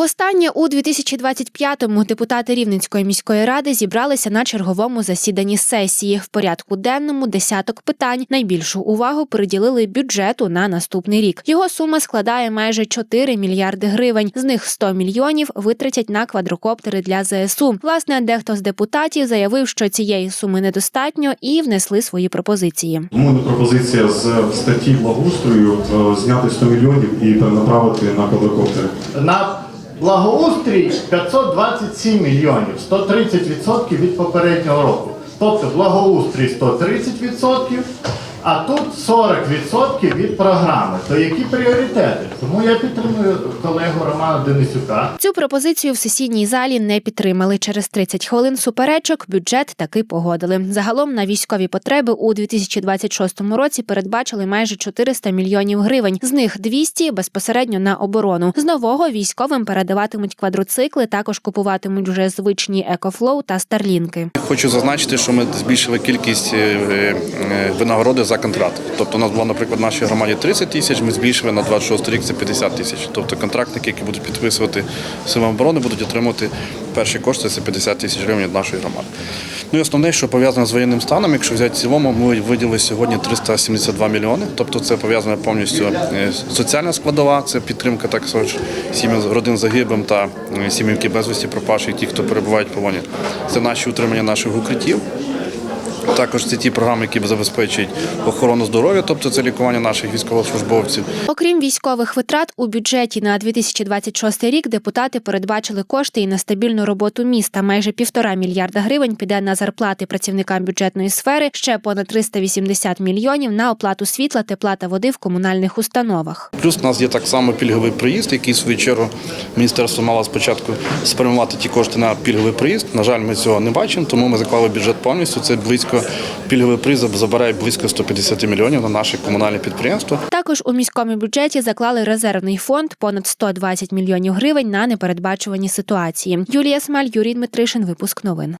Востаннє у 2025-му депутати Рівненської міської ради зібралися на черговому засіданні сесії. В порядку денному десяток питань. Найбільшу увагу приділили бюджету на наступний рік. Його сума складає майже 4 мільярди гривень. З них 100 мільйонів витратять на квадрокоптери для ЗСУ. Власне, дехто з депутатів заявив, що цієї суми недостатньо, і внесли свої пропозиції. У мене пропозиція з статті благоустрою е, зняти 100 мільйонів і перенаправити на квадрокоптери. На благоустрій 527 мільйонів, 130% від попереднього року. Тобто благоустрій 130%, а тут 40% від програми. То які пріоритети? Тому я підтримую колегу Романа Денисюка. Цю пропозицію в сесійній залі не підтримали. Через 30 хвилин суперечок бюджет таки погодили. Загалом на військові потреби у 2026 році передбачили майже 400 мільйонів гривень. З них 200 безпосередньо на оборону. З нового військовим передаватимуть квадроцикли, також купуватимуть вже звичні екофлоу та старлінки. Хочу зазначити, що ми збільшили кількість е, е, винагороди за контракт. Тобто, у нас було, наприклад, в нашій громаді 30 тисяч, ми збільшили на 26 рік це 50 тисяч. Тобто контрактники, які будуть підписувати силам оборони, будуть отримувати перші кошти це 50 тисяч гривень від нашої громади. Ну і основне, що пов'язане з воєнним станом, якщо взяти в цілому, ми виділили сьогодні 372 мільйони. Тобто це пов'язане повністю е, соціальна складова, це підтримка так сім'ям родин загиблим та е, які безвісті пропавших, ті, хто перебувають в полоні. Це наші утримання наших укриттів. Також це ті програми, які забезпечують охорону здоров'я, тобто це лікування наших військовослужбовців. Окрім військових витрат, у бюджеті на 2026 рік депутати передбачили кошти і на стабільну роботу міста. Майже півтора мільярда гривень піде на зарплати працівникам бюджетної сфери, ще понад 380 мільйонів на оплату світла, тепла та води в комунальних установах. Плюс у нас є так само пільговий приїзд, який в свою чергу міністерство мало спочатку спрямувати ті кошти на пільговий приїзд. На жаль, ми цього не бачимо, тому ми заклали бюджет повністю. Це близько пільговий призов забирає близько 150 мільйонів на наші комунальні підприємства. Також у міському бюджеті заклали резервний фонд понад 120 мільйонів гривень на непередбачувані ситуації. Юлія Смаль, Юрій Дмитришин. Випуск новин.